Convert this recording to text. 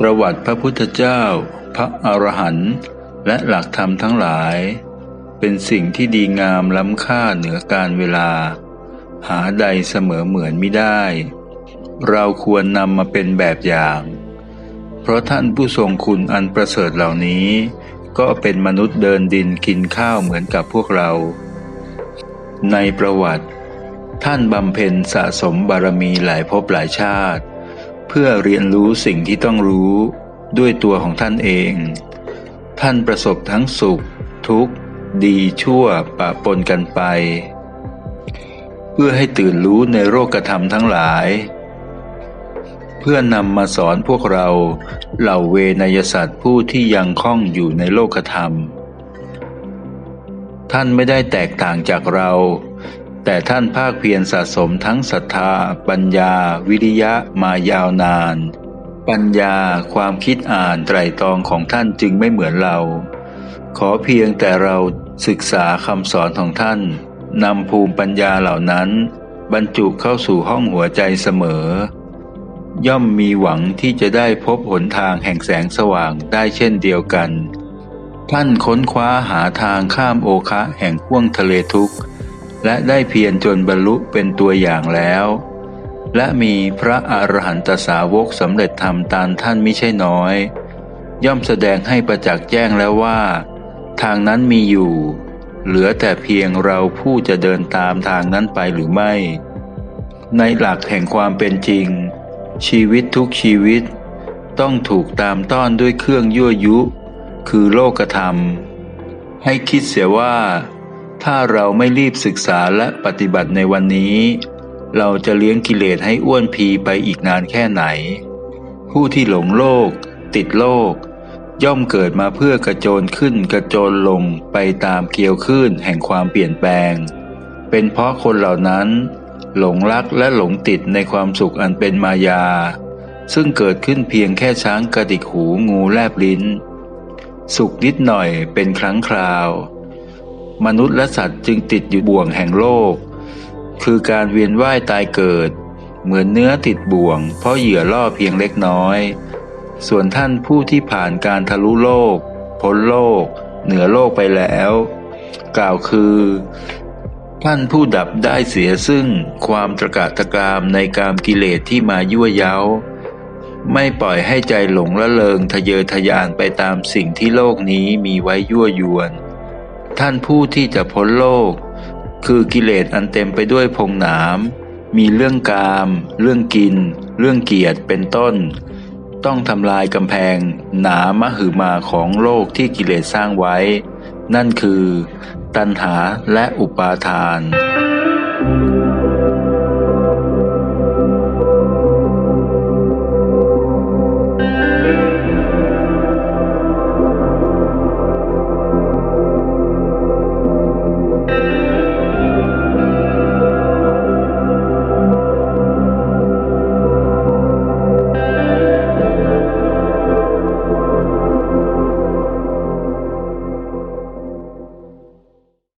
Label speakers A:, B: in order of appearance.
A: ประวัติพระพุทธเจ้า พระอรหันต์และหลักธรรมทั้งหลาย เป็นสิ่งที่ดีงามล้ำค่าเหนือการเวลา หาใดเสมอเหมือนไม่ได้ เราควรนำมาเป็นแบบอย่าง เพราะท่านผู้ทรงคุณอันประเสริฐเหล่านี้ ก็เป็นมนุษย์เดินดินกินข้าวเหมือนกับพวกเรา ในประวัติ ท่านบำเพ็ญสะสมบารมีหลายภพหลายชาติ เพื่อเรียนรู้สิ่งที่ต้องรู้ด้วยตัวของท่านเอง ท่านประสบทั้งสุข ทุกข์ ดีชั่วปะปนกันไป เพื่อให้ตื่นรู้ในโรคธรรมทั้งหลาย เพื่อนำมาสอนพวกเราเหล่าเวนยสัตว์ผู้ที่ยังคล่องอยู่ในโลกธรรม ท่านไม่ได้แตกต่างจากเรา แต่ท่านภาคเพียรสะสมทั้งศรัทธา ปัญญา วิริยะมายาวนาน ปัญญาความคิดอ่านไตรตรองของท่านจึงไม่เหมือนเรา ขอเพียงแต่เราศึกษาคำสอนของท่านนำภูมิปัญญาเหล่านั้น บรรจุเข้าสู่ห้องหัวใจเสมอ ย่อมมีหวังที่จะได้พบหนทางแห่งแสงสว่างได้เช่นเดียวกัน ท่านค้นคว้าหาทางข้ามโอคะแห่งห้วงทะเลทุกข์ และได้เพียรจนบรรลุเป็นตัวอย่างแล้ว และมีพระอรหันตสาวกสำเร็จธรรมตามท่านไม่ใช่น้อย ย่อมแสดงให้ประจักษ์แจ้งแล้วว่า ทางนั้นมีอยู่ เหลือแต่เพียงเราผู้จะเดินตามทางนั้นไปหรือไม่ ในหลักแห่งความเป็นจริง ชีวิตทุกชีวิต ต้องถูกตามต้อนด้วยเครื่องยั่วยุ คือโลกธรรม ให้คิดเสียว่า ถ้าเราไม่รีบศึกษาและปฏิบัติในวันนี้ เราจะเลี้ยงกิเลสให้อ้วนพีไปอีกนานแค่ไหน ผู้ที่หลงโลก ติดโลก ย่อมเกิดมาเพื่อกระโจนขึ้นกระโจนลงไปตามเกลียวคลื่นแห่งความเปลี่ยนแปลง เป็นเพราะคนเหล่านั้น หลงรักและหลงติดในความสุขอันเป็นมายา ซึ่งเกิดขึ้นเพียงแค่ช้างกระดิกหูงูแลบลิ้น สุขนิดหน่อยเป็นครั้งคราว มนุษย์และสัตว์จึงติดอยู่บ่วงแห่งโลก คือการเวียนว่ายตายเกิด เหมือนเนื้อติดบ่วง เพราะเหยื่อล่อเพียงเล็กน้อย ส่วนท่านผู้ที่ผ่านการทะลุโลกพ้นโลก เหนือโลกไปแล้ว กล่าวคือ ท่านผู้ดับได้เสียซึ่งความตรกะตะกรามในกามกิเลสที่มายั่วเย้า ไม่ปล่อยให้ใจหลงละเลงทะเยอทะยานไปตามสิ่งที่โลกนี้มีไว้ยั่วยวน ท่านผู้ที่จะพ้นโลก คือกิเลสอันเต็มไปด้วยพงหนาม มีเรื่องกาม เรื่องกิน เรื่องเกียรติเป็นต้น ต้องทำลายกำแพง หนามหือมาของโลกที่กิเลสสร้างไว้ นั่นคือ ตัณหาและอุปาทาน